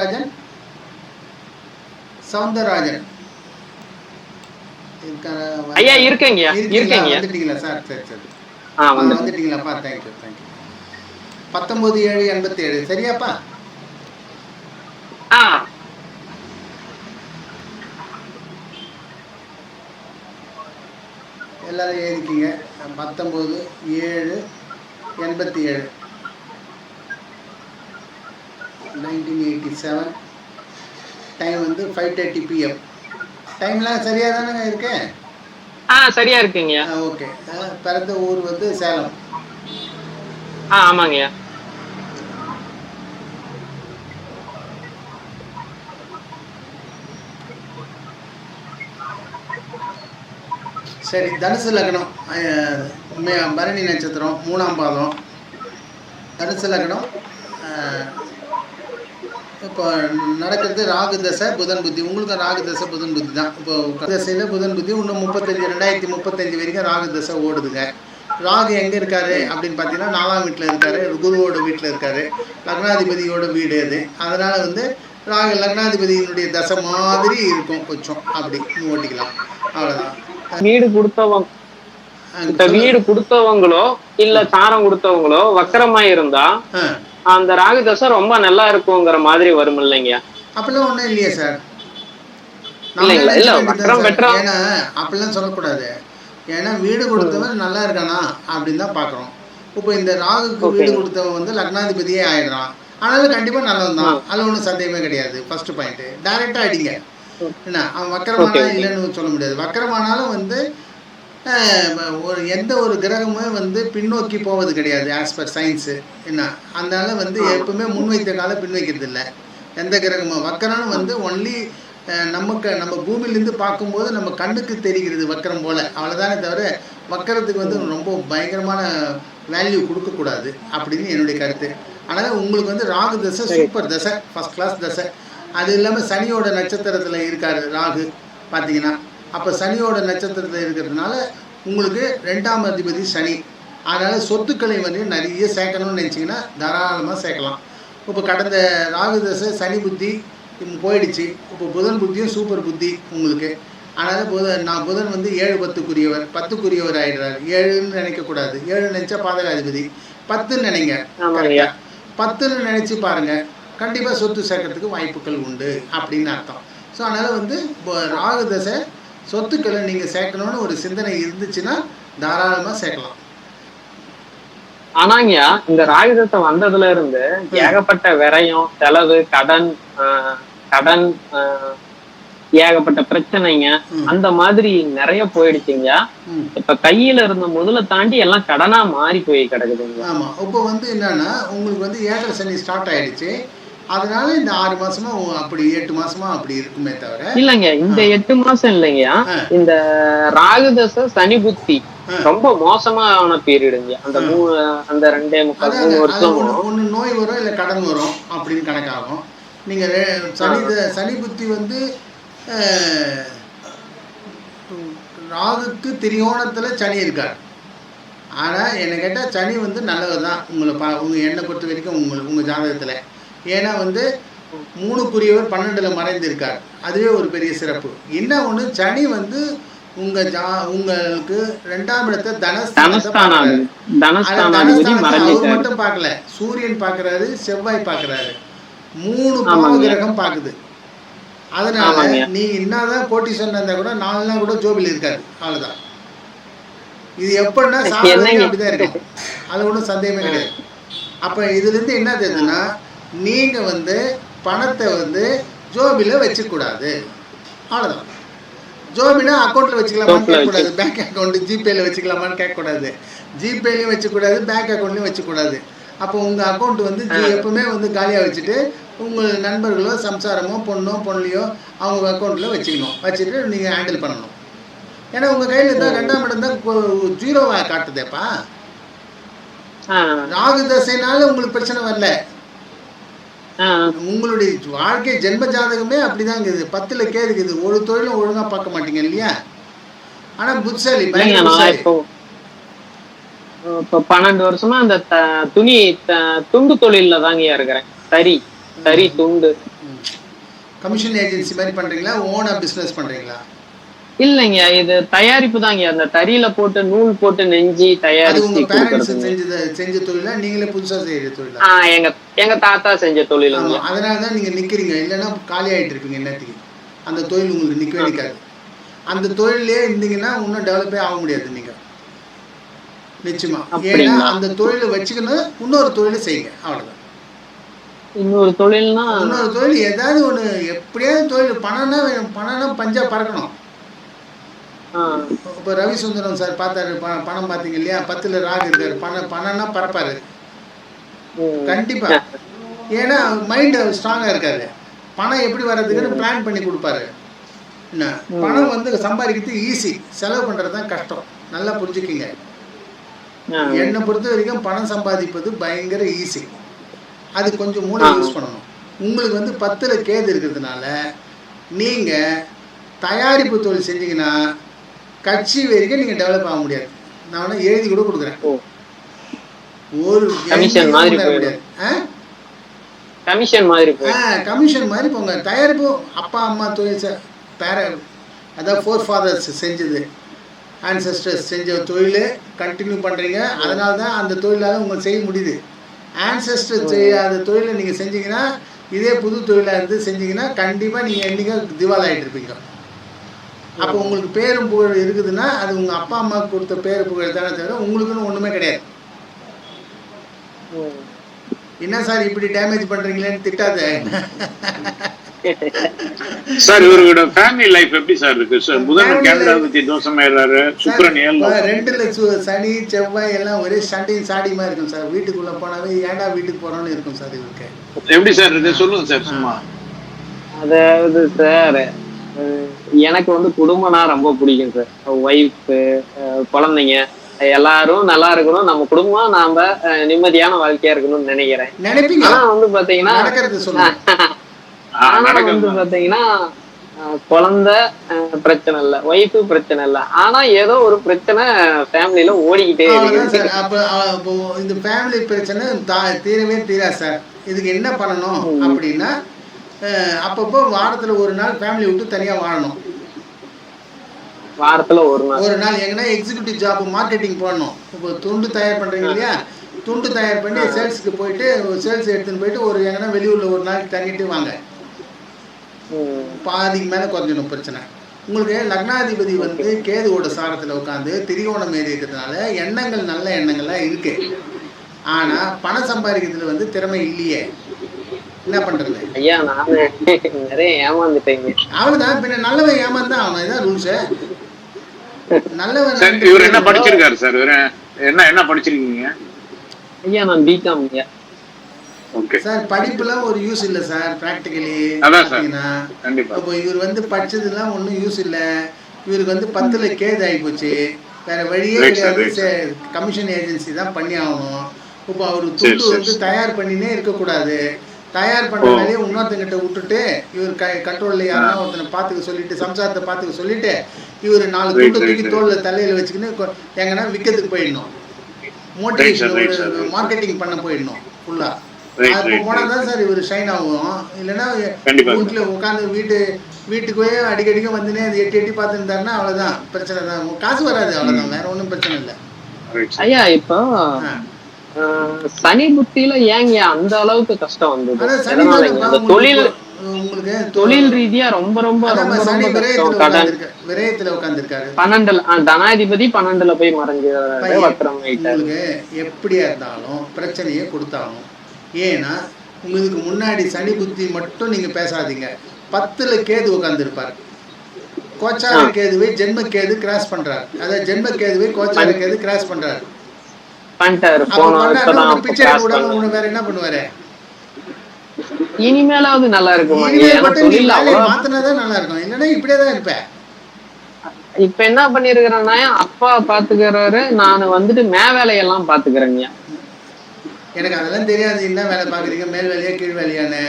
ராஜன்? சவுந்தரராஜன்? ஐயா இருக்கேங்க? இருக்கேங்க வந்துட்டீங்களா? சார் சரி சரி. ஆ ஆ, வந்து வந்துட்டீங்களாப்பா தேங்க்யூ தேங்க்யூ பத்தொம்போது ஏழு எண்பத்தி ஏழு சரியாப்பா? ஆ. எல்லாரும் எழுதிக்கிங்க. பத்தொம்போது ஏழு எண்பத்தி ஏழு நைன்டீன் எயிட்டி செவன் டைம் வந்து ஃபைவ் தேர்ட்டி பிஎம் டைம்லாம் சரியாக தானேங்க இருக்கு? ஆ சரியா இருக்குங்க. ஓகே. பிறந்த ஊர் வந்து சேலம். ஆ ஆமாங்கய்யா சரி தனுசு லக்னம். பரணி நட்சத்திரம் மூணாம் பாதம். தனுசு லக்னம் இப்போ நடக்கிறது ராகு தசை புதன் புத்தி. உங்களுக்கு ராகு தசை புதன் புத்தி தான். இப்போ தசையில் புதன் புத்தி இன்னும் முப்பத்தஞ்சு ரெண்டாயிரத்தி முப்பத்தஞ்சு வரைக்கும் ராகு தசை ஓடுதுங்க. ராகு எங்கே இருக்காரு அப்படின்னு பார்த்தீங்கன்னா நாலாம் வீட்டில் இருக்காரு குருவோட வீட்டில் இருக்காரு லக்னாதிபதியோட வீடு அது. அதனால் வந்து ராகு லக்னாதிபதியினுடைய தசை மாதிரி இருக்கும் கொஞ்சம். அப்படி ஓட்டிக்கலாம். அவ்வளோதான் வீடு கொடுத்தவங்க வீடு கொடுத்தவங்களோ இல்ல சாரம் கொடுத்தவங்களோ வக்கரமா இருந்தா அந்த ராகு தசை ரொம்ப நல்லா இருக்குங்கிற மாதிரி வரும் இல்லைங்க. அப்படிலாம் ஒன்றும் இல்லையே சார். இல்ல, இல்ல, வக்ரம். பெற்றா- ஏன்னா அப்படிலாம் சொல்லக்கூடாது. ஏன்னா வீடு கொடுத்தவன் நல்லா இருக்கானா அப்படின்னு தான் பார்க்குறோம். இப்போ இந்த ராகுக்கு. வீடு கொடுத்தவன் வந்து லக்னாதிபதியே ஆயிடுறான். ஆனாலும் கண்டிப்பாக நல்லவன் தான். அதில் ஒன்றும் சந்தேகமே கிடையாது. ஃபர்ஸ்ட் பாயிண்ட் டைரெக்டாக அடிங்க. என்ன? அவன் வக்கரமானா. இல்லைன்னு சொல்ல முடியாது. வக்கரமானாலும் வந்து ஒரு எந்த ஒரு கிரகமுமே வந்து பின்னோக்கி போவது கிடையாது ஆஸ் பர் சயின்ஸு என்ன? அதனால வந்து. எப்பவுமே முன்வைத்த காலம் பின் வைக்கிறது இல்லை. எந்த கிரகமும். வக்கரம்னு வந்து ஒன்லி நமக்கு நம்ம பூமியிலேருந்து பார்க்கும்போது நம்ம கண்ணுக்கு தெரிகிறது வக்கரம் போல. அவ்வளோதானே தவிர வக்கரத்துக்கு வந்து ரொம்ப பயங்கரமான வேல்யூ கொடுக்கக்கூடாது அப்படின்னு என்னுடைய கருத்து. அதனால் உங்களுக்கு வந்து ராகு தசை. சூப்பர் தசை ஃபர்ஸ்ட் கிளாஸ் தசை. அது இல்லாமல் சனியோட நட்சத்திரத்தில் இருக்காரு ராகு. பார்த்தீங்கன்னா அப்போ சனியோட நட்சத்திரத்தில் இருக்கிறதுனால உங்களுக்கு ரெண்டாம் அதிபதி சனி. அதனால் சொத்துக்களை வந்து நிறைய சேர்க்கணும்னு நினச்சிங்கன்னா தாராளமாக சேர்க்கலாம். இப்போ கடந்த ராகு தசை சனி புத்தி போயிடுச்சு. இப்போ புதன் புத்தியும் சூப்பர் புத்தி உங்களுக்கு. அதனால் புதன் நான் புதன் வந்து ஏழு பத்துக்குரியவர் பத்துக்குரியவர் ஆயிடுறாரு. ஏழுன்னு நினைக்கக்கூடாது ஏழு நினச்சா பாதகாதிபதி. பத்துன்னு நினைங்க? பத்துன்னு நினச்சி பாருங்க. கண்டிப்பாக சொத்து சேர்க்கறதுக்கு வாய்ப்புகள் உண்டு அப்படின்னு அர்த்தம். ஸோ அதனால் வந்து இப்போ ராகு தசை சொத்துக்களை நீங்கள் சேர்க்கணும்னு ஒரு சிந்தனை இருந்துச்சுன்னா தாராளமாக சேர்க்கலாம். ஆனாங்கய்யா இந்த ராகு தசை வந்ததுல இருந்து ஏகப்பட்ட விரயம் செலவு கடன் கடன் ஏகப்பட்ட பிரச்சனைங்க. அந்த மாதிரி நிறைய போயிடுச்சுங்க இப்ப கையில இருந்த முதல தாண்டி எல்லாம் கடனா மாறி போய் கிடக்குதுங்க ஆமாம் இப்போ வந்து என்னன்னா உங்களுக்கு வந்து ஏழரை சனி ஸ்டார்ட் ஆயிடுச்சு. அதனால இந்த ஆறு மாசமா அப்படி எட்டு மாசமா அப்படி இருக்குமே தவிர இல்லைங்க இந்த எட்டு மாசம் இல்லைங்கய்யா ஆ. இந்த ராகு தசை சனி புத்தி. ரொம்ப மோசமான பீரியடுங்க. அந்த. மூணு அந்த ரெண்டே முக்கால் மூணு வருஷம் ஒன்று நோய் வரும் இல்லை கடன் வரும் அப்படின்னு கணக்காகும். நீங்கள் சனி சனி புத்தி வந்து ராகுக்கு திரியோணத்தில் சனி இருக்கார். ஆனால் என்னை கேட்டால் சனி வந்து நல்லது தான் உங்களை பா உங்கள் எண்ணெய் பொறுத்த வரைக்கும் உங்களுக்கு உங்கள் ஜாதகத்தில். ஏன்னா வந்து மூணுக்குரியவர் பன்னெண்டில் மறைந்திருக்கார். அதுவே ஒரு பெரிய சிறப்பு. என்ன ஒன்று சனி வந்து உங்கள் ஜா உங்களுக்கு ரெண்டாம் இடத்தை தனஸ்தானத்தை மட்டும் பார்க்கல. சூரியன் பார்க்கறாரு செவ்வாய் பார்க்கறாரு. மூணு பாவ. கிரகம் பார்க்குது. அதனால. நீ என்னதான் கோட்டீஸ்வரன் இருந்தா கூட நாலு நாள் கூட ஜோபில் இருக்காது. அவ்வளவுதான். இது எப்படின்னா என்னங்க? அப்படிதான் இருக்கும் அது ஒன்றும் சந்தேகமே கிடையாது. அப்ப இதுல இருந்து என்ன தெரியுதுன்னா நீங்க வந்து பணத்தை வந்து ஜோபில வச்சுக்கூடாது. அவ்வளவுதான். ஜோபினா அக்கௌண்ட்ல வச்சுக்கலாமான்னு கேட்கக்கூடாது. பேங்க் அக்கௌண்ட் ஜிபேல வச்சுக்கலாமான்னு கேட்கக்கூடாது. ஜிபேலையும் வச்சுக்கூடாது பேங்க் அக்கௌண்ட்லையும் வச்சுக்கூடாது. அப்போ உங்கள் அக்கௌண்ட் வந்து எப்பவுமே வந்து காலியாக வச்சுட்டு உங்கள் நண்பர்களோ சம்சாரமோ பொண்ணோ பொண்ணையோ அவங்க அக்கௌண்ட்டில் வச்சுக்கணும். வச்சுட்டு நீங்கள் ஹேண்டில் பண்ணணும். ஏன்னா உங்கள் கையில் தான் ரெண்டாம் இடம் தான் ஜீரோவாக காட்டுதேப்பா. ராகு தசைனால உங்களுக்கு பிரச்சனை வரல. உங்களுடைய வாழ்க்கை ஜென்ம ஜாதகமே அப்படிதான் இருக்குது. பத்துல கே இருக்குது. ஒரு தொழிலும் ஒழுங்கா பார்க்க மாட்டீங்க இல்லையா? ஆனா புத்திசாலி இப்போ பன்னெண்டு வருஷமா அந்த துணி துண்டு தொழில்ல தாங்கய்யா இருக்கிறேன். சரி தறி துண்டு. கமிஷன் ஏஜென்சி மாதிரி பண்றீங்களா? ஓனா பிசினஸ் பண்றீங்களா? இல்லைங்க இது தயாரிப்பு தாங்க. அந்த தறியில போட்டு நூல் போட்டு நெஞ்சி தயாரிச்சு செஞ்ச தொழிலா? நீங்களே புதுசா செய்யற தொழிலா? எங்க எங்க தாத்தா செஞ்ச தொழிலுங்க. ஆமா அதனால தான் நீங்க நிக்கிறீங்க. இல்லைன்னா காலி ஆயிட்டு இருப்பீங்க என்னத்துக்கு அந்த தொழில் உங்களுக்கு நிக்கவே நிக்காது. அந்த தொழிலே இருந்தீங்கன்னா இன்னும் டெவலப்பே ஆக முடியாது நீங்க. நிச்சயமா. ஏன்னா? அந்த தொழிலை வச்சுக்கணும் இன்னொரு தொழிலை செய்யுங்க. அவ்வளவுதான். இன்னொரு தொழில்னா? இன்னொரு தொழில் ஏதாவது ஒண்ணு. எப்படியாவது தொழில் பணம்னா. பணம்னா பஞ்சா பறக்கணும். இப்போ ரவிசுந்தரம் சார் பார்த்தாரு பணம் பார்த்தீங்க இல்லையா? பத்துல ராகு இருக்காரு. பணம் பணம்னா பறப்பாரு. கண்டிப்பா. ஏன்னா மைண்ட் ஸ்ட்ராங்கா இருக்காரு. பணம் எப்படி வர்றதுக்குன்னு பிளான் பண்ணி கொடுப்பாரு. என்ன? பணம் வந்து சம்பாதிக்கிறது ஈஸி செலவு பண்றது தான் கஷ்டம். நல்லா புரிஞ்சுக்கிங்க. என்னை பொறுத்த வரைக்கும் பணம் சம்பாதிப்பது பயங்கர ஈஸி அது கொஞ்சம் மூளை. யூஸ் பண்ணணும். உங்களுக்கு வந்து பத்துல கேது இருக்கிறதுனால நீங்க தயாரிப்பு தொழில் செஞ்சீங்கன்னா கட்சி வரைக்கும் நீங்க டெவலப் ஆக முடியாது. நான் வேணா எழுதி கூட கொடுக்குறேன். ஓ. ஒரு மாதிரி? கமிஷன் மாதிரி கமிஷன் மாதிரி போங்க. தயாரிப்பு அப்பா அம்மா தொழில் செ- பேர அதாவது ஃபோர் ஃபாதர்ஸ் செஞ்சது. ஆன்சஸ்டர்ஸ் செஞ்ச தொழில் கண்டினியூ பண்ணுறீங்க அதனால தான் அந்த தொழிலால் உங்களுக்கு செய்ய முடியுது. ஆன்சஸ்டர் செய்யாத தொழிலை நீங்கள் செஞ்சீங்கன்னா இதே புது தொழிலாக இருந்து செஞ்சீங்கன்னா கண்டிப்பாக நீங்கள் என்றைக்கா திவால் ஆகிட்டு இருப்பீங்க. அப்போ உங்களுக்கு பேரும் புகழ் இருக்குதுன்னா அது உங்கள் அப்பா அம்மாவுக்கு கொடுத்த பேரு புகழ் தானே தவிர உங்களுக்குன்னு ஒன்றுமே கிடையாது. என்ன சார் இப்படி டேமேஜ் பண்ணுறீங்களேன்னு திட்டாத. சார் இவரோட ஃபேமிலி லைஃப் எப்படி சார் இருக்கு? சார் கேனடா life- பத்தி தோஷமாயிடுறாரு. சுக்கரன் ரெண்டுல சு- சனி செவ்வாய் எல்லாம் ஒரே சண்டையும் சாடியுமா இருக்கும் சார்? வீட்டுக்குள்ள போனாவே ஏன்டா வீட்டுக்கு போறோம்னு இருக்கும் சார் இவருக்கு. எப்படி சார் இருக்கு? சொல்லுங்க சார் சும்மா. அதாவது சார் எனக்கு வந்து குடும்பம்னா ரொம்ப பிடிக்கும் சார். ஒய்ஃபு குழந்தைங்க எல்லாரும் நல்லா இருக்கணும். நம்ம குடும்பம் நாம நிம்மதியான வாழ்க்கையா இருக்கணும்னு நினைக்கிறேன். ஆனா வந்து பாத்தீங்கன்னா ஆனா வந்து. பாத்தீங்கன்னா குழந்தை பிரச்சனை இல்ல. ஒய்ஃபு பிரச்சனை இல்ல. ஆனா ஏதோ ஒரு பிரச்சனை ஃபேமிலில ஓடிக்கிட்டே இருக்கு. இந்த ஃபேமிலி பிரச்சனை தீரவே தீரா சார். இதுக்கு என்ன பண்ணணும் அப்படின்னா அப்பப்போ வாரத்துல ஒரு நாள் ஃபேமிலி விட்டு தனியா வாழணும். வாரத்துல ஒரு நாள். ஒரு நாள் எங்கன்னா எக்ஸிக்யூட்டிவ் ஜாப் மார்க்கெட்டிங் போடணும். இப்போ துண்டு தயார் பண்றீங்க இல்லையா? துண்டு தயார் பண்ணி சேல்ஸ்க்கு போயிட்டு சேல்ஸ் எடுத்துன்னு போயிட்டு ஒரு எங்கன்னா வெளியூர்ல ஒரு நாளைக்கு தங்கிட்டு வாங்க. பாதிக்கு மேலே குறைஞ்சிடும் பிரச்சனை. உங்களுக்கு லக்னாதிபதி வந்து கேதுவோட சாரத்தில் உட்காந்து திரிகோணம் ஏறி இருக்கிறதுனால எண்ணங்கள் நல்ல எண்ணங்கள்லாம் இருக்கு. ஆனால் பணம் சம்பாதிக்கிறதுல வந்து திறமை இல்லையே. என்ன பண்ணுறது ஐயா நானு நிறைய ஏமாந்துட்டேங்க. அவன்தான் பின்ன நல்லவன் ஏமாந்தான் அவன். இதான் ரூல்ஸு நல்லவன் சார் இவர் என்ன படிச்சிருக்காரு சார்? இவரு என்ன என்ன படிச்சிருக்கீங்க? ஐயா நான் பிகாம் ஐயா. ஓகே சார் படிப்புலாம் ஒரு யூஸ் இல்லை சார் கண்டிப்பா. இப்போ இவர் வந்து படிச்சதெல்லாம் ஒன்றும் யூஸ் இல்லை. இவருக்கு வந்து பத்துல கேது ஆகி போச்சு. வேற வழியே கிடையாது. கமிஷன் ஏஜென்சி தான் பண்ணி ஆகணும். இப்போ அவர் துண்டு வந்து தயார் பண்ணினே இருக்கக்கூடாது. தயார் பண்ண. வேலையை இன்னொருத்தங்கிட்ட விட்டுட்டு இவர் க கண்ட்ரோலில் யாரா ஒருத்தனை பார்த்துக்க சொல்லிட்டு சம்சாரத்தை பார்த்துக்க சொல்லிட்டு இவர் நாலு துண்டு தூக்கி. தோல்ல தலையில வச்சுக்கின்னு எங்கன்னா விற்கிறதுக்கு போயிடணும் மோட்டிவேஷன். மார்க்கெட்டிங் பண்ண போயிடணும் ஃபுல்லா right, போனால். தான் சார் இவர் ஷைன் ஆகும் இல்லைன்னா. வீட்டில் உட்காந்து வீட்டு வீட்டுக்கு போய் அடிக்கடிக்க வந்துனே அது எட்டி எட்டி பார்த்துருந்தாருன்னா அவ்வளோதான் பிரச்சனை தான் காசு வராது அவ்வளோதான் வேற ஒன்றும் பிரச்சனை இல்லை ஐயா இப்போ சனி புத்தியில ஏங்க அந்த அளவுக்கு கஷ்டம் வந்தது? தொழில் உங்களுக்கு தொழில் ரீதியா ரொம்ப ரொம்ப ரொம்ப கடன் பன்னெண்டுல தனாதிபதி பன்னெண்டுல போய் ஆயிட்டாரு. உங்களுக்கு எப்படியா இருந்தாலும் பிரச்சனையே கொடுத்தாகணும் ஏன்னா உங்களுக்கு முன்னாடி சனி புத்தி மட்டும் நீங்க பேசாதீங்க. பத்துல கேது உட்காந்துருப்பார் கோச்சார. கேதுவை ஜென்ம கேது கிராஸ் பண்றாரு. அதாவது ஜென்ம கேதுவை கோச்சார கேது கிராஸ் பண்றாரு. பண்ணிட்டாரு அப்ப போன பண்ணாருன்னா இப்பதான் உங்க பிச்சை cross விடாம பண்ணாரு. உன்னை வேற என்ன பண்ணுவாரு? இனிமேலாவது நல்லா இருக்குமா? மாத்தினாதான் நல்லா இருக்கும். இல்லைன்னா இப்படியே தான் இருப்பேன் இப்ப என்ன பண்ணிருக்கிறேன்னா அப்பா பாத்துக்கிறாரு நான் வந்துட்டு மே வேலையெல்லாம் பாத்துக்கிறேங்க. எனக்கு அதெல்லாம் தெரியாது. என்ன வேலை பாக்குறீங்க? மேல் வேலையா கீழ் வேலையான்னு.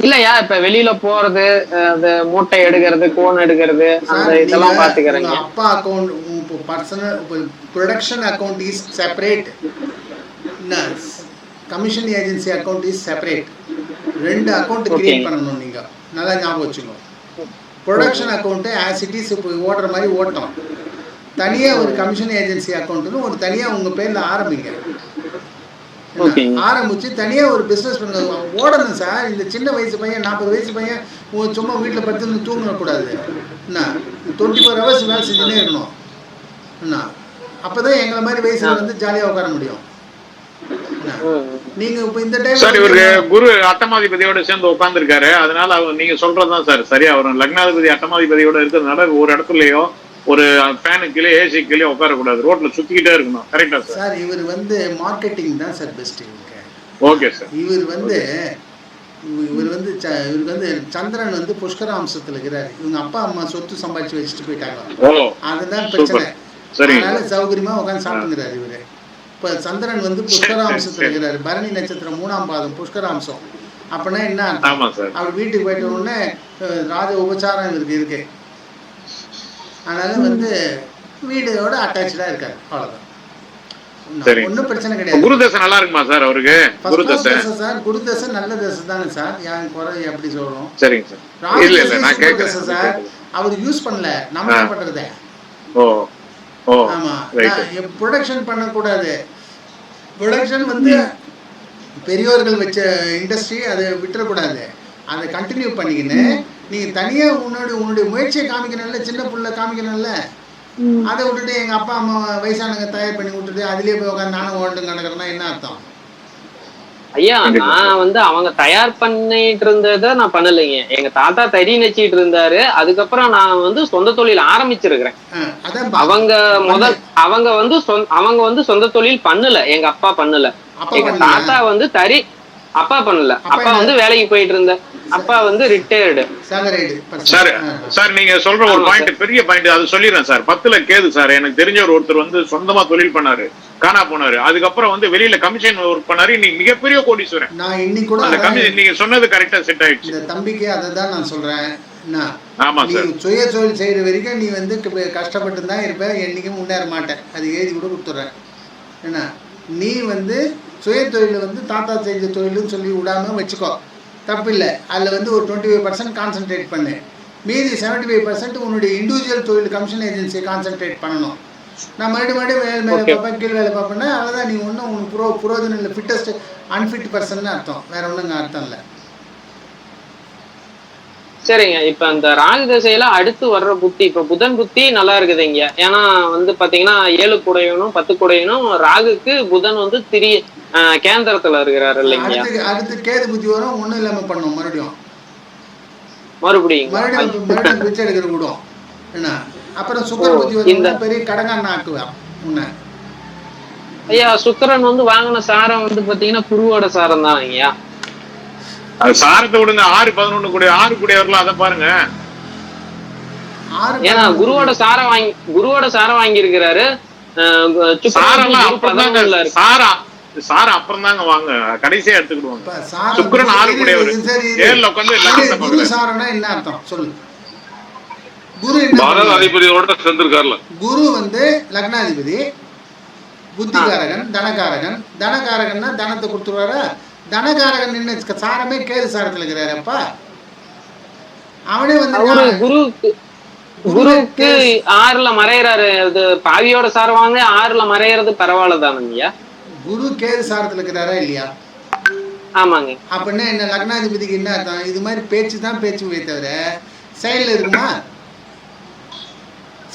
இல்லையா இப்ப வெளியில போறது அஹ், அது மூட்டை எடுக்கிறது கோன் எடுக்கிறது அந்த இதெல்லாம் நீங்க பாத்துக்கிறேங்க. அப்பா அக்கௌண்ட் இப்போ personal production account is separate commission agency account is separate ரெண்டு Okay. கிரியேட் பண்ணணும் நீங்கள் நல்லா ஞாபகம் வச்சுக்கோங்க production account as it is இப்போ ஓடுற மாதிரி ஓட்டணும். தனியாக ஒரு கமிஷன் ஏஜென்சி அக்கௌண்ட்டுன்னு ஒரு தனியாக உங்கள் பேரில் ஆரம்பிங்க. ஆரம்பிச்சு தனியாக ஒரு பிஸ்னஸ் பண்ண ஓடணும் சார். இந்த சின்ன வயசு பையன் நாற்பது வயசு பையன் சும்மா வீட்டில் படுத்து தூங்கக்கூடாது. என்ன? டுவெண்ட்டி ஃபோர் ஹவர்ஸ் வேலை செஞ்சுனே இருக்கணும். என்ன? அப்போ தான் எங்களை மாதிரி வயசில் வந்து ஜாலியாக உட்கார முடியும். நீங்கள் இப்போ இந்த சார் இவருக்கு டைம் குரு அட்டமாதிபதியோட சேர்ந்து உட்கார்ந்துருக்காரு. அதனால அவர் நீங்க சொல்றதுதான் சார் சரியா வரும். லக்னாதிபதி அட்டமாதிபதியோட இருக்கிறதுனால ஒரு இடத்துலயோ ஒரு ஃபேனு கீழே ஏசி கீழே உட்காரக்கூடாது. ரோட்ல சுத்திக்கிட்டே இருக்கணும். கரெக்டா சார் சார் இவர் வந்து மார்க்கெட்டிங் தான் சார் பெஸ்ட் இவருக்கு. ஓகே சார் இவர் வந்து இவ- இவர் வந்து ச- இவருக்கு வந்து சந்திரன் வந்து புஷ்கராம்சத்தில் இருக்கிறார். இவங்க அப்பா அம்மா சொத்து சம்பாதிச்சு வச்சுட்டு போயிட்டாங்க. அதுதான் பிரச்சனை. அதனால சௌகரியமா உட்காந்து சாப்பிட்டுங்கிறாரு இவரு. இப்ப சந்திரன் வந்து புஷ்கராம்சத்துல சரி. இருக்கிறாரு. பரணி நட்சத்திரம் மூணாம் பாதம் புஷ்கராம்சம் அப்படின்னா என்ன அவர் வீட்டுக்கு போயிட்ட உடனே ராஜ உபச்சாரம் இவருக்கு இருக்கு. அதனால வந்து வீடோட அட்டாச்சா இருக்காரு. அவ்வளவுதான். சரி. ஒன்றும் பிரச்சனை கிடையாது. குரு தசை நல்லா இருக்குமா சார் அவருக்கு? குரு First class தசை. தசை சார் குரு தசை நல்ல தசை தானே சார். ஏன் குறை எப்படி சொல்றோம் சரிங்க சார். இல்ல நான் சார் அவர் யூஸ் பண்ணல. நம்ம என்ன பண்றது? ஓ ஓ. ஆமா. ரைட் ப்ரொடக்ஷன் பண்ணக்கூடாது. ப்ரொடக்ஷன் வந்து பெரியோர்கள் வச்ச இண்டஸ்ட்ரி அதை விட்டுறக்கூடாது. அதை கண்டினியூ பண்ணிக்கின்னு நீ தனியா உன்னோட உன்னுடைய முயற்சியை காமிக்கணும்ல சின்ன புள்ள காமிக்கணும்ல அதை விட்டுட்டு எங்க அப்பா அம்மா வயசானவங்க தயார் பண்ணி விட்டுட்டு அதுலயே போய் உட்காந்து நானும் ஓட்டு கிடக்குறேன்னா என்ன அர்த்தம்? ஐயா நான் வந்து அவங்க தயார் பண்ணிட்டு இருந்ததை நான் பண்ணலைங்க. எங்க தாத்தா தறி நச்சிட்டு இருந்தாரு. அதுக்கப்புறம் நான் வந்து சொந்த தொழில் ஆரம்பிச்சிருக்கிறேன். அவங்க முதல் அவங்க வந்து சொந்த- அவங்க வந்து சொந்த தொழில் பண்ணல. எங்க அப்பா பண்ணல. அப்பா எங்க? தாத்தா வந்து தறி அப்பா பண்ணல. அப்பா? வந்து வேலைக்கு போயிட்டு இருந்த. அப்பா வந்து ரிட்டையர்டு. சார். சார் நீங்க சொல்ற ஒரு பாயிண்ட் பெரிய பாயிண்ட் அது சொல்லிடுறேன் சார். பத்துல கேது சார். எனக்கு தெரிஞ்சவர் ஒருத்தர் வந்து சொந்தமா தொழில் பண்ணாரு. காணா போனாரு. அதுக்கப்புறம் வந்து வெளியில கமிஷன் ஒர்க் பண்ணாரு. இன்னைக்கு மிகப்பெரிய கோடீஸ்வரன். நான் இன்னைக்கு கூட அந்த கமிஷன் நீங்க சொன்னது கரெக்டா செட் ஆயிடுச்சு. இந்த தம்பிக்கு அதை தான் நான் சொல்றேன். என்ன ஆமா நீ சார். சுய தொழில் செய்யற வரைக்கும் நீ வந்து கஷ்டப்பட்டு தான் இருப்ப. என்னைக்கும் முன்னேற மாட்டேன். அது எழுதி கூட கொடுத்துட்றேன். என்ன நீ வந்து சுய தொழிலை வந்து தாத்தா செஞ்ச தொழிலுன்னு சொல்லி விடாம வச்சுக்கோ. தப்பில்லை. அதில் வந்து ஒரு டுவெண்ட்டி ஃபைவ் பர்சன்ட் கான்சென்ட்ரேட் பண்ணு. மீதி செவன்ட்டி ஃபைவ் பர்சன்ட் உன்னுடைய இண்டிவிஜுவல் தொழில் கமிஷன் ஏஜென்சியை கான்சென்ட்ரேட் பண்ணணும். நான் மறுபடியும் மறுபடியும் மேல் மேலே. பார்ப்பேன் கீழ் வேலை பார்ப்பேன்னா அவ்வளோதான் நீ ஒன்றும் உனக்கு புரோ புரோஜனம் இல்லை ஃபிட்டஸ்ட் அன்ஃபிட் பர்சன் அர்த்தம். வேற ஒன்றுங்க அர்த்தம் இல்லை. சரிங்க. இப்ப அந்த ராகு திசையில அடுத்து வர்ற புத்தி இப்ப புதன் புத்தி நல்லா இருக்குதுங்க ஏன்னா வந்து பாத்தீங்கன்னா ஏழு குடையனும் பத்து குடையனும் ராகுக்கு புதன் வந்து திரி கேந்திரத்துல இருக்கிறாரு இல்லைங்க. அடுத்து கேது புத்தி வரும் ஒன்றும் இல்லாமல் பண்ணும் மறுபடியும். மறுபடியும். மறுபடியும் மறுபடியும் பிச்சை எடுக்கிற விடும் என்ன? அப்புறம் சுகர் ஓ, புத்தி இந்த- பெரிய கடங்கான ஆக்குவேன் உன்னை. ஐயா சுக்கிரன் வந்து வாங்கின சாரம் வந்து பாத்தீங்கன்னா குருவோட சாரம் தான் ஐயா அது சாரத்தை விடுங்க ஆறு பதினொன்னு கூட ஆறு கூட வரலாம் அதை பாருங்க. ஏன்னா குருவோட சாரம் வாங்கி குருவோட சாரம் வாங்கி இருக்கிறாரு சாரெல்லாம் அப்புறம் தாங்க பதினொன்னுல சாரா சாரம் அப்புறம் தாங்க வாங்க கடைசியா எடுத்துக்கிடுவாங்க. சுக்கிரன் ஆறு கூடையவர். சரி, என்ன அர்த்தம்? சொல்லு. குரு பாரத? அதிபதியோட சேர்ந்திருக்காருல. குரு வந்து லக்னாதிபதி புத்திகாரகன் தனகாரகன். தனகாரகன்னா தனத்தை கொடுத்துருவாரா? தனகாரகன் நின்று சாரமே கேது சாரத்தில் இருக்கிறாரு அப்பா. அவனே வந்து குருவுக்கு குருவுக்கு ஆறுல மறையறாரு. இது பாவியோட சாரம் வாங்க ஆறுல மறையறது பரவாயில்ல தானுங்கய்யா குரு கேது சாரத்தில் இருக்கிறாரா இல்லையா? ஆமாங்க. அப்படின்னா என்ன லக்னாதிபதிக்கு என்ன அர்த்தம்? இது மாதிரி பேச்சு தான் பேச்சு தவிர செயலில் இருக்குமா?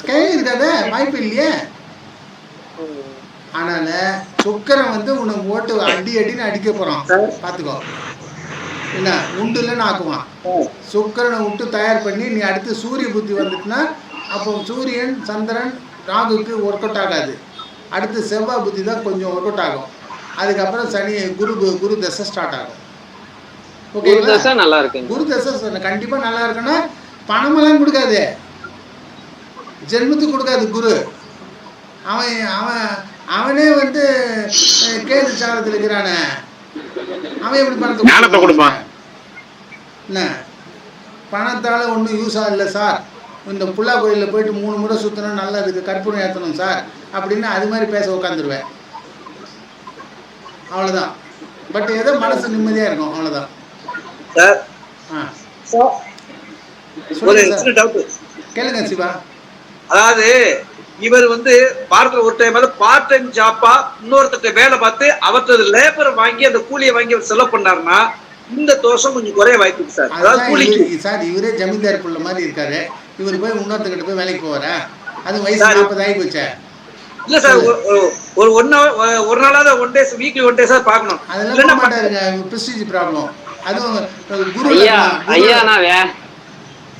செயல் இருக்காத? வாய்ப்பு இல்லையே? அதனால சுக்கரன் வந்து உனக்கு ஓட்டு அடி அடின்னு அடிக்க போறான். பார்த்துக்கோ என்ன? உண்டுலன்னு ஆக்குவான். சுக்கரனை விட்டு தயார் பண்ணி நீ அடுத்து சூரிய புத்தி வந்துட்டுனா அப்போ சூரியன் சந்திரன் ராகுக்கு ஒர்க் அவுட் ஆகாது. அடுத்து செவ்வாய் புத்தி தான் கொஞ்சம் ஒர்க் அவுட் ஆகும். அதுக்கப்புறம் சனி குரு குரு தசை ஸ்டார்ட் ஆகும். குரு ஓகேங்களா? தசை நல்லா இருக்குங்க. குரு தசை கண்டிப்பா நல்லா இருக்குன்னா பணமெல்லாம் கொடுக்காது. ஜென்மத்துக்கு கொடுக்காது குரு. அவன் அவன் அவனே வந்து கேது சாரத்தில் இருக்கிறானே. அவன் எப்படி பணத்தை ஞானத்தை கொடுப்பான். என்ன? பணத்தால ஒன்றும் யூஸ் ஆகல சார் இந்த புல்லா கோயிலில் போயிட்டு மூணு முறை சுற்றணும் நல்லா அதுக்கு கற்பூரம் ஏற்றணும் சார் அப்படின்னு அது மாதிரி பேச உட்காந்துருவேன் அவ்வளோதான் பட் ஏதோ மனசு நிம்மதியாக இருக்கும் அவ்வளோதான் சார் ஆ. கேளுங்க சிவா. அதாவது இவர் வந்து வாரத்துல ஒரு டைம் பார்ட் டைம் ஜாப்பா இன்னொருத்தட்ட வேலை பார்த்து அவர்கிட்ட லேபரை வாங்கி அந்த கூலியை வாங்கி அவர் செலவு பண்ணாருன்னா இந்த தோஷம் கொஞ்சம் குறைய வாய்ப்பு இருக்கு சார் அதாவது கூலிக்கு. சார் இவரே ஜமீன்தார் புள்ள மாதிரி இருக்காரு. இவர் போய் இன்னொருத்தங்கிட்ட போய் வேலைக்கு போவாரா? அது வயசு. நாற்பது ஆகி போச்சே இல்ல சார் ஒரு- ஒன் ஹவர் ஒரு நாளாவது ஒன் டேஸ் வீக்லி ஒன் டேஸா பார்க்கணும். அதெல்லாம் ப்ராப்ளம் அதுவும் குரு ஐயா ஐயா நான்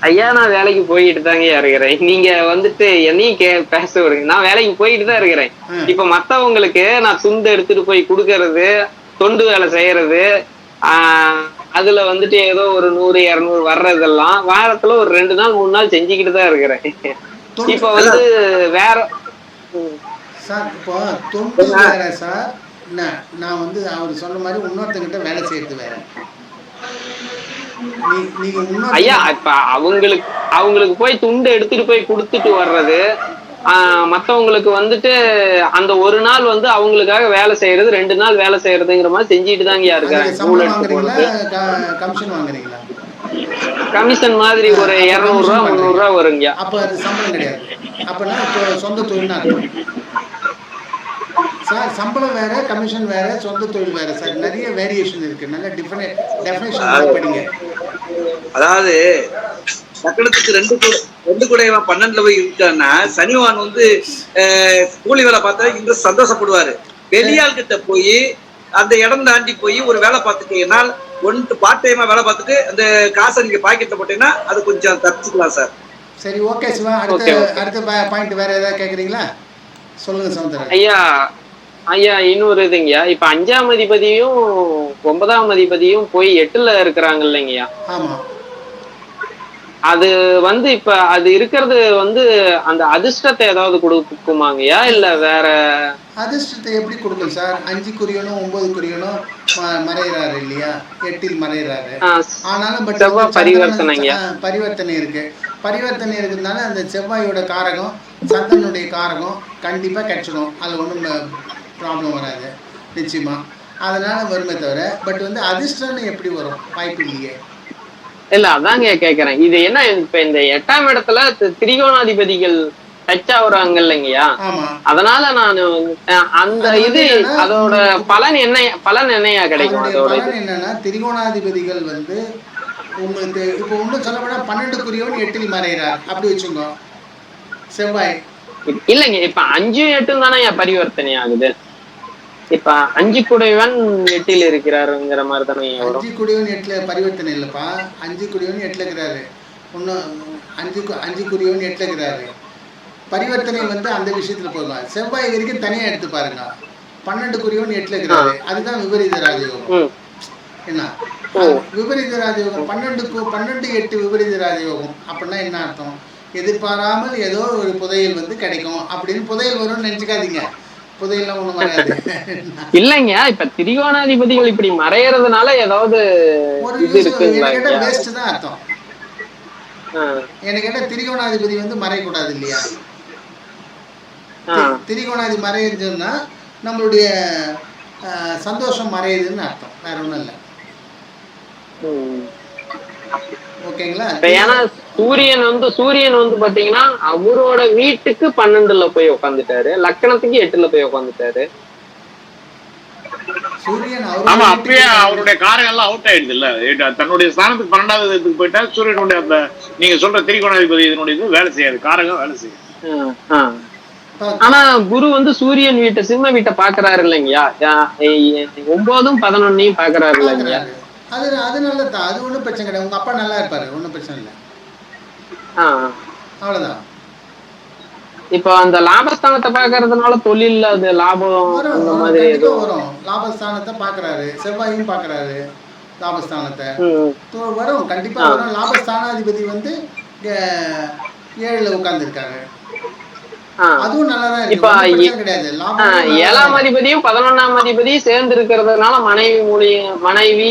ஐயா நான் வேலைக்கு போயிட்டு தாங்க இருக்கிறேன். நீங்க வந்துட்டு என்னையும் கே பேச விடுங்க. நான் வேலைக்கு போயிட்டு தான் இருக்கிறேன். இப்ப மத்தவங்களுக்கு நான் துண்டு எடுத்துட்டு போய் கொடுக்கறது தொண்டு வேலை செய்யறது ஆஹ் அதுல வந்துட்டு ஏதோ ஒரு நூறு இருநூறு வர்றதெல்லாம் வாரத்துல ஒரு ரெண்டு நாள் மூணு நாள் செஞ்சுக்கிட்டு தான் இருக்கிறேன். இப்ப வந்து வேற. சார் இப்போ தொண்டு வேற சார். நான் வந்து அவர் சொன்ன மாதிரி இன்னொருத்தங்கிட்ட வேலை செய்யறது வேற. ஐயா இப்ப அவங்களுக்கு அவங்களுக்கு போய் துண்டு எடுத்துட்டு போய் கொடுத்துட்டு வர்றது மத்தவங்களுக்கு வந்துட்டு அந்த ஒரு நாள் வந்து அவங்களுக்காக வேலை செய்யறது ரெண்டு நாள் வேலை செய்யறதுங்கிற மாதிரி செஞ்சுட்டு தாங்க இருக்காங்க. க- கமிஷன் மாதிரி ஒரு அப்ப இருநூறு ரூபா commission முந்நூறு ரூபா வருங்க அப்ப சம்பளம் கிடையாது. அப்பனா சொந்த இருக்கும் சார் சம்பளம் வேற கமிஷன் வேற சொந்த தொழில் வேற. சார் நிறைய வேரியேஷன் இருக்கு. நல்ல டிஃபரெண்ட் டெஃபினேஷன் படிங்க. அதாவது லக்கணத்துக்கு ரெண்டு ரெண்டு குடையவன் பன்னெண்டுல போய் இருக்கான்னா சனிவான் வந்து கூலி வேலை பார்த்தா இன்று சந்தோஷப்படுவாரு. வெளியாள் கிட்ட போய் அந்த இடம் தாண்டி போய் ஒரு வேலை பார்த்துட்டீங்கன்னா ஒன்று பார்ட் டைமா வேலை பார்த்துட்டு அந்த காசை நீங்க பாக்கெட்ல போட்டீங்கன்னா அது கொஞ்சம் தப்பிச்சுக்கலாம் சார். சரி ஓகே சிவா. அடுத்த. அடுத்த பாயிண்ட் வேற ஏதாவது கேக்குறீங்களா? சொல்லுங்க சௌந்தரன் ஐயா ஐயா இன்னொரு இதுங்கய்யா. இப்ப அஞ்சாம் அதிபதியும் ஒன்பதாம் அதிபதியும் போய் எட்டுல இருக்கிறாங்க இல்லைங்கய்யா. ஆமா. அது வந்து இப்ப அது இருக்கிறது வந்து அந்த அதிர்ஷ்டத்தை ஏதாவது கொடுக்குமாங்கய்யா? இல்ல வேற அதிர்ஷ்டத்தை எப்படி கொடுக்கும் சார்? அஞ்சு குறியனும் ஒன்பது குறியனும் மறையிறாரு இல்லையா? எட்டில் மறையிறாரு. ஆனாலும் பட் ஆ, பரிவர்த்தனை இருக்கு. பரிவர்த்தனை இருக்கிறதுனால அந்த செவ்வாயோட காரகம் சந்திரனுடைய காரகம் கண்டிப்பா கிடைச்சிடும். அது ஒன்றும் ப்ராப்ளம் வராது. நிச்சயமா. அதனால வருமே தவிர பட் வந்து அதிர்ஷ்டம்னு எப்படி வரும்? வாய்ப்பு இல்லையே. இல்ல அதாங்க கேக்குறேன். இது என்ன இப்ப இந்த எட்டாம் இடத்துல திரிகோணாதிபதிகள் டச் ஆகுறாங்க இல்லைங்கய்யா? அதனால நான் அந்த இது அதோட பலன் என்ன பலன் என்னையா கிடைக்கும் அதோட என்னன்னா திரிகோணாதிபதிகள் வந்து உங்களுக்கு இப்போ இன்னும் சொல்ல போனா பன்னெண்டுக்குரியவன் எட்டில் மறைகிறார். அப்படி வச்சுக்கோ. செவ்வாய். இல்லைங்க இப்ப அஞ்சு எட்டும் தானே பரிவர்த்தனை ஆகுது. இப்ப அஞ்சு குடைவன் எட்டில் இருக்கிறாருங்கிற மாதிரி தானே வரும். அஞ்சு குடியவன் எட்டுல பரிவர்த்தனை இல்லைப்பா. அஞ்சு குடியவன் எட்டுல இருக்கிறாரு. இன்னும் அஞ்சு அஞ்சு குடியவன் எட்டுல இருக்கிறாரு. பரிவர்த்தனை வந்து அந்த விஷயத்துல போகும் செவ்வாய் வரைக்கும் தனியா எடுத்து பாருங்க. பன்னெண்டு குடியவன் எட்டுல இருக்கிறாரு. அதுதான் விபரீத ராஜயோகம். என்ன. விபரீத ராஜயோகம். பன்னெண்டுக்கு பன்னெண்டு எட்டு விபரீத ராஜயோகம். அப்படின்னா என்ன அர்த்தம்? எதிர்பாராமல் ஏதோ ஒரு புதையல் வந்து கிடைக்கும். அப்படின்னு புதையல் வரும்னு நினைச்சுக்காதீங்க. இல்லைங்க இப்ப திரிகோணாதிபதிகள் இப்படி மறையறதுனால ஏதாவது இது இருக்குங்களா அர்த்தம். என்ன கேட்டா திரிகோணாதிபதி வந்து மறையக்கூடாது இல்லையா? திரிகோணாதி மறையுதுன்னா நம்மளுடைய சந்தோஷம் மறையுதுன்னு அர்த்தம். வேற ஒண்ணும் இல்லை. ஓகேங்களா? ஏன்னா சூரியன் வந்து சூரியன் வந்து பாத்தீங்கன்னா அவரோட வீட்டுக்கு பன்னெண்டுல போய் உட்காந்துட்டாரு லக்கணத்துக்கு எட்டுல போய் உட்காந்துட்டாரு சூரியன் ஆமா அவருடைய அப்பயே அவருடைய காரம் எல்லாம் அவுட் ஆயிடுது இல்ல? தன்னுடைய ஸ்தானத்துக்கு பன்னெண்டாவது போயிட்டா சூரியனுடைய அந்த நீங்க சொல்ற திரிகோணாதிபதி இதனுடைய இது வேலை செய்யாது காரகம் வேலை. பா- ஆனா குரு வந்து சூரியன் வீட்டை சிம்ம வீட்டை பாக்குறாரு இல்லைங்கய்யா? யா- எ- ஒன்பதும் பதினொன்னையும் பாக்குறாரு இல்லைங்கய்யா? பார்க்கறாரு. அது அது நல்லதுதான். அது ஒண்ணும் பிரச்சனை கிடையாது. உங்க அப்பா நல்லா இருப்பாரு ஒண்ணும் பிரச்சனை இல்லை. அவ்வளவுதான். இப்போ அந்த லாபஸ்தானத்தை பாக்குறதுனால தொழில்ல அது லாபம் அந்த மாதிரி வரும். லாபஸ்தானத்தை பாக்குறாரு செவ்வாயும் பாக்குறாரு லாபஸ்தானத்தை. வரும் கண்டிப்பா. வரும். லாபஸ்தானாதிபதி வந்து ஏழுல உட்கார்ந்து இருக்காரு. அதுவும் நல்லா தான் இருக்கு கிடையாது. ஏழாம். அதிபதியும் பதினொன்னாம் அதிபதியும் சேர்ந்து இருக்கிறதுனால மனைவி மூலியம் மனைவி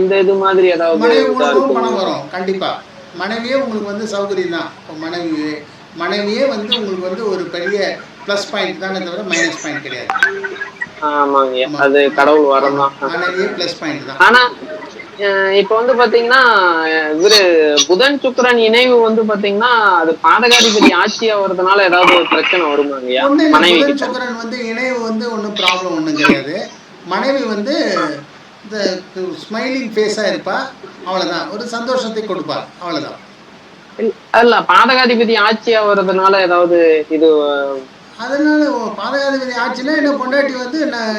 இந்த இது மாதிரி ஏதாவது மனைவி? பணம் வரும். கண்டிப்பா. மனைவியே உங்களுக்கு வந்து சௌகரியம் தான். இப்போ மனைவி மனைவியே வந்து உங்களுக்கு வந்து ஒரு பெரிய ப்ளஸ் பாயிண்ட் தானே தவிர மைனஸ் பாயிண்ட் கிடையாது. ஆமாங்க. ஆமா. அது கடவுள் வரம் தான். மனைவியே ப்ளஸ் பாயிண்ட் தான். ஆனா இப்ப வந்து பாத்தீங்கன்னா இவரு புதன் சுக்கிரன் இணைவு வந்து பாத்தீங்கன்னா அது பாதகாதிபதி ஆட்சி ஆகுறதுனால ஏதாவது ஒரு பிரச்சனை வருமாங்கய்யா மனைவி புதன் சுக்கிரன் வந்து இணைவு வந்து ஒன்றும் ப்ராப்ளம் ஒன்றும் கிடையாது. மனைவி வந்து ஸ்மைலிங் ஃபேஸாக இருப்பா அவ்வளோதான் ஒரு சந்தோஷத்தை கொடுப்பா அவ்வளோதான் அல்ல பாதகாதிபதி ஆட்சி ஆகுறதுனால ஏதாவது இது அதனால பாதகாதிபதி ஆச்சுன்னா என்ன பொண்டாட்டி வந்து நான்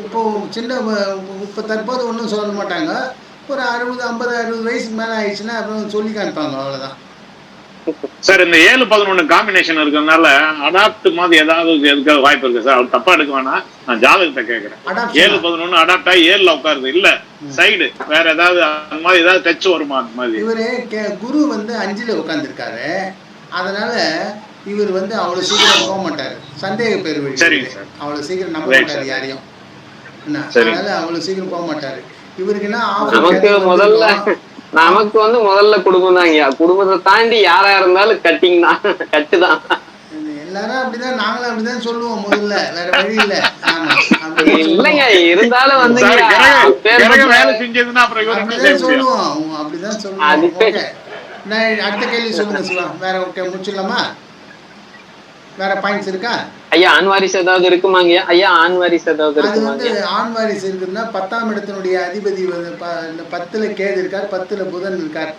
இப்போ சின்ன இப்போ தற்போது ஒன்றும் சொல்ல மாட்டாங்க ஒரு அறுபது ஐம்பது அறுபது வயசுக்கு மேலே ஆயிடுச்சுன்னா அப்புறம் சொல்லி காமிப்பாங்க அவ்வளோதான் சார் இந்த ஏழு பதினொன்னு காம்பினேஷன் இருக்கிறதுனால அடாப்ட் மாதிரி ஏதாவது இருக்க வாய்ப்பு இருக்கு சார்? அவர் தப்பா எடுக்க வேணாம். நான் ஜாதகத்தை கேட்கறேன். ஏழு? பதினொன்னு அடாப்ட் ஆகி ஏழுல உட்காருது. இல்ல சைடு வேற ஏதாவது அந்த மாதிரி ஏதாவது டச் வருமா அந்த மாதிரி? இவர் குரு வந்து அஞ்சில் உட்காந்துருக்காரு அதனால இவர் வந்து அவ்வளோ சீக்கிரம் போக மாட்டார். சந்தேக பேர் சரிங்க சார். அவ்வளோ சீக்கிரம் நம்ப மாட்டார். யாரையும். அதனால அவ்வளோ சீக்கிரம் போக மாட்டார். இவருக்குன்னா நமக்கு முதல்ல நமக்கு வந்து முதல்ல குடும்பம் தாங்கய்யா குடும்பத்தை தாண்டி யாரா இருந்தாலும் கட்டிங் தான். கட்டு தான். எல்லாரும் அப்படிதான் நாங்களும் அப்படிதான் சொல்லுவோம் முதல்ல. வேற வழி இல்ல. இல்லைங்க. இருந்தாலும் வந்து சொல்லுவோம். அப்படிதான் சொல்லுவோம். அடுத்த கேள்வி சொல்லுங்க சிவா வேற முடிச்சிடலாமா? வேற பாயிண்ட்ஸ் இருக்கா? ஐயா ஆண் வாரிசு ஏதாவது இருக்குமாங்கய்யா ஐயா ஆண் வாரிசு ஏதாவது அது வந்து இருக்குமாங்கய்யா ஆண் வாரிசு இருக்குன்னா பத்தாம் இடத்தினுடைய அதிபதி பத்துல கேது இருக்கார் பத்துல புதன் இருக்கார்.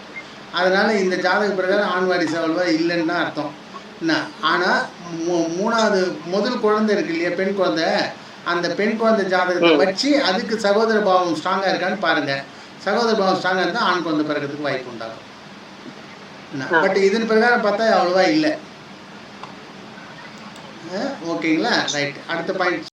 அதனால இந்த ஜாதக பிரகாரம் ஆண் வாரிசு அவ்வளவா இல்லைன்னு தான் அர்த்தம். என்ன? ஆனா மூ- மூணாவது முதல் குழந்தை இருக்கு இல்லையா பெண் குழந்தை? அந்த பெண் குழந்தை ஜாதகத்தை. வச்சு அதுக்கு சகோதர பாவம் ஸ்ட்ராங்கா இருக்கான்னு பாருங்க. சகோதர பாவம் ஸ்ட்ராங்கா இருந்தால் ஆண் குழந்தை பிறக்கிறதுக்கு வாய்ப்பு உண்டாகும். பட் இதன் பிரகாரம் பார்த்தா அவ்வளவா இல்லை. ஓகேங்களா? ரைட் அடுத்த பாயிண்ட்